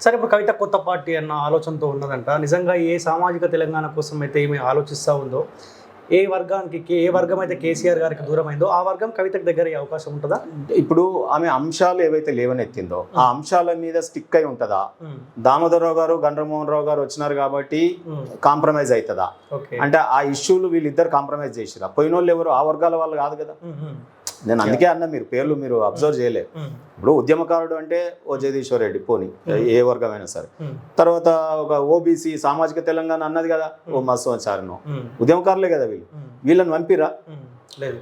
సరే ఇప్పుడు కవిత కొత్త పార్టీ అన్న ఆలోచనతో ఉన్నదంట. నిజంగా ఏ సామాజిక తెలంగాణ కోసం అయితే ఈమె ఆలోచిస్తూ ఉందో ఏ వర్గానికి ఏ వర్గం అయితే కేసీఆర్ గారికి దూరమైందో ఆ వర్గం కవితకు దగ్గర అయ్యే అవకాశం ఉంటుందా? ఇప్పుడు ఆమె అంశాలు ఏవైతే లేవనెత్తిందో ఆ అంశాల మీద స్టిక్ అయి ఉంటుందా? దామోదరరావు గారు గండ్రమోహన్ రావు గారు వచ్చినారు కాబట్టి కాంప్రమైజ్ అవుతుందా అంటే ఆ ఇష్యూలు వీళ్ళిద్దరు కాంప్రమైజ్ చేసిరా? పోయిన వాళ్ళు ఎవరు? ఆ వర్గాల వాళ్ళు కాదు కదా. నేను అందుకే అన్న మీరు పేర్లు మీరు అబ్జర్వ్ చేయలేదు ఉమ్, ఇప్పుడు ఉద్యమకారుడు అంటే ఓ జగదీశ్వర్ రెడ్డి పోని ఏ వర్గమైనా సరే. తర్వాత ఒక ఓబీసీ సామాజిక తెలంగాణ అన్నది కదా ఓ మత్స్వాచారణ ఉమ్, ఉద్యమకారులే కదా వీళ్ళు. వీళ్ళని పంపిరా? లేదు.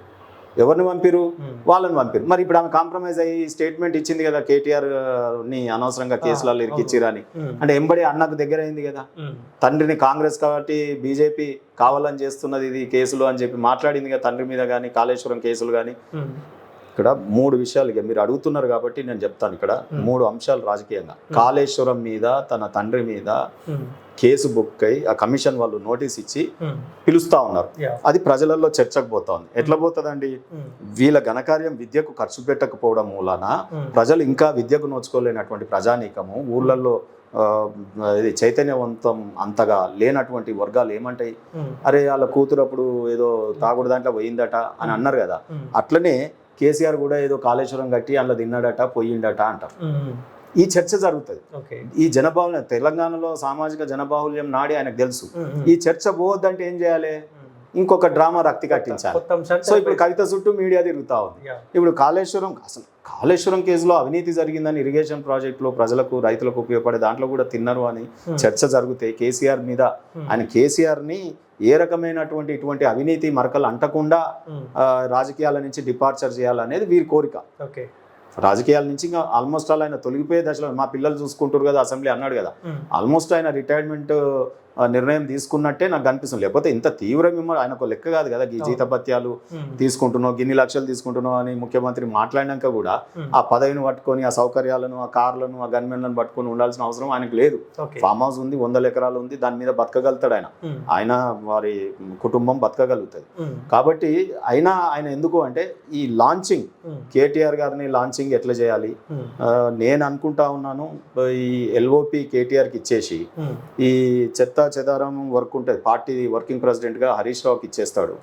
ఎవరిని పంపిరు ఉమ్, వాళ్ళని పంపిరు మరి ఇప్పుడు ఆమె కాంప్రమైజ్ అయ్యి స్టేట్మెంట్ ఇచ్చింది కదా కేటీఆర్ని అనవసరంగా కేసులలో ఇరికిచ్చిరా అని. ఉమ్, అంటే ఎంబడి అన్నకు దగ్గర అయింది కదా. ఉమ్, తండ్రిని కాంగ్రెస్ కాబట్టి బీజేపీ కావాలని చేస్తున్నది ఇది కేసులు అని చెప్పి మాట్లాడింది కదా తండ్రి మీద కానీ కాళేశ్వరం కేసులు కానీ ఇక్కడ మూడు విషయాలు ఇక మీరు అడుగుతున్నారు కాబట్టి నేను చెప్తాను ఇక్కడ. మూడు అంశాలు రాజకీయంగా. కాళేశ్వరం మీద తన తండ్రి మీద కేసు బుక్ అయి ఆ కమిషన్ వాళ్ళు నోటీస్ ఇచ్చి పిలుస్తా ఉన్నారు. అది ప్రజలలో చర్చకు పోతోంది. ఎట్లా పోతుందండి? వీళ్ళ ఘనకార్యం విద్యకు ఖర్చు పెట్టకపోవడం మూలాన ప్రజలు ఇంకా విద్యకు నోచుకోలేనటువంటి ప్రజానీకము ఊర్లలో ఇది చైతన్యవంతం అంతగా లేనటువంటి వర్గాలు ఏమంటాయి? అరే వాళ్ళ కూతురు అప్పుడు ఏదో తాగుడు దాంట్లో పోయిందట అని అన్నారు కదా. అట్లనే కేసీఆర్ కూడా ఏదో కాళేశ్వరం కట్టి అందులో తిన్నాడట పోయిండట అంటారు. ఈ చర్చ జరుగుతుంది. ఈ జనబాహుల్యం తెలంగాణలో సామాజిక జనబాహుల్యం నాడి ఆయనకు తెలుసు. ఈ చర్చ పోవద్దంటే ఏం చేయాలి. ఇంకొక డ్రామా రక్తి కట్టించాలి. సో ఇప్పుడు కవిత చుట్టూ మీడియా తిరుగుతా ఉంది. ఇప్పుడు కాళేశ్వరం అసలు కాళేశ్వరం కేసులో అవినీతి జరిగిందని ఇరిగేషన్ ప్రాజెక్టులో ప్రజలకు రైతులకు ఉపయోగపడే దాంట్లో కూడా తిన్నారు అని. చర్చ జరిగితే కేసీఆర్ మీద. ఆయన కేసీఆర్ని ఏ రకమైనటువంటి ఇటువంటి అవినీతి మరకలు అంటకుండా రాజకీయాల నుంచి డిపార్చర్ చేయాలనేది వీరి కోరిక. ఓకే. రాజకీయాల నుంచి ఇంకా ఆల్మోస్ట్ ఆల్ ఆయన తొలగిపోయే దశలో మా పిల్లలు చూసుకుంటారు కదా అసెంబ్లీ అన్నాడు కదా. ఆల్మోస్ట్ ఆయన రిటైర్మెంట్ నిర్ణయం తీసుకున్నట్టే నాకు కనిపిస్తుంది లేకపోతే ఇంత తీవ్ర విమర్శ ఆయనకు లెక్క కాదు కదా ఈ జీతభత్యాలు తీసుకుంటున్నావు గిన్ని లక్షలు తీసుకుంటున్నావు అని ముఖ్యమంత్రి మాట్లాడినాక కూడా ఆ పదవిని పట్టుకొని ఆ సౌకర్యాలను ఆ కార్లను ఆ గన్మెన్లను పట్టుకొని ఉండాల్సిన అవసరం ఆయనకు లేదు. ఫామ్ హౌస్ ఉంది వందల ఎకరాలు ఉంది దాని మీద బతకగలుగుతాడు ఆయన. ఆయన వారి కుటుంబం బతకగలుగుతుంది. కాబట్టి అయినా ఆయన ఎందుకు అంటే ఈ లాంచింగ్ కేటీఆర్ గారిని లాంచింగ్ ఎట్లా చేయాలి? ఆ, నేను అనుకుంటా ఉన్నాను ఈ ఎల్ఓపి కేటీఆర్కి ఇచ్చేసి ఉమ్, ఈ చెత్త చెదారం వర్క్ ఉంటుంది పార్టీ వర్కింగ్ ప్రెసిడెంట్గా హరీష్ రావుకి ఇచ్చేస్తాడు.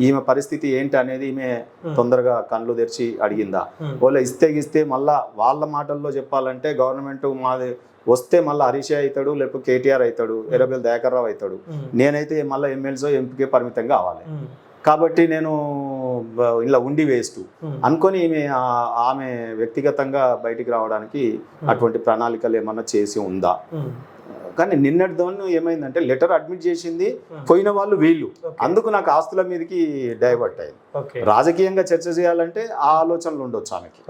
ఈమె పరిస్థితి ఏంటి అనేది ఈమె ఉమ్, తొందరగా కళ్ళు తెరిచి అడిగిందా. వాళ్ళు ఇస్తే ఇస్తే మళ్ళా వాళ్ళ మాటల్లో చెప్పాలంటే గవర్నమెంట్ మాది వస్తే మళ్ళీ హరీషే అవుతాడు లేకపోతే కేటీఆర్ అవుతాడు ఎర్రబెల్ దయాకర్ రావు అవుతాడు. నేనైతే మళ్ళీ ఎమ్మెల్సో ఎంపీకే పరిమితం కావాలి. కాబట్టి నేను ఇలా ఉండి వేస్ట్ ఉమ్, అనుకొని ఈమె ఆమె వ్యక్తిగతంగా బయటికి రావడానికి అటువంటి ప్రణాళికలు ఏమన్నా చేసి ఉందా? కానీ నిన్నటి దాన్ని ఏమైందంటే లెటర్ అడ్మిట్ చేసింది. పోయిన వాళ్ళు వీళ్ళు. అందుకు నాకు ఆస్తుల మీదకి డైవర్ట్ అయింది. రాజకీయంగా చర్చ చేయాలంటే ఆ ఆలోచనలు ఉండొచ్చు ఆమెకి.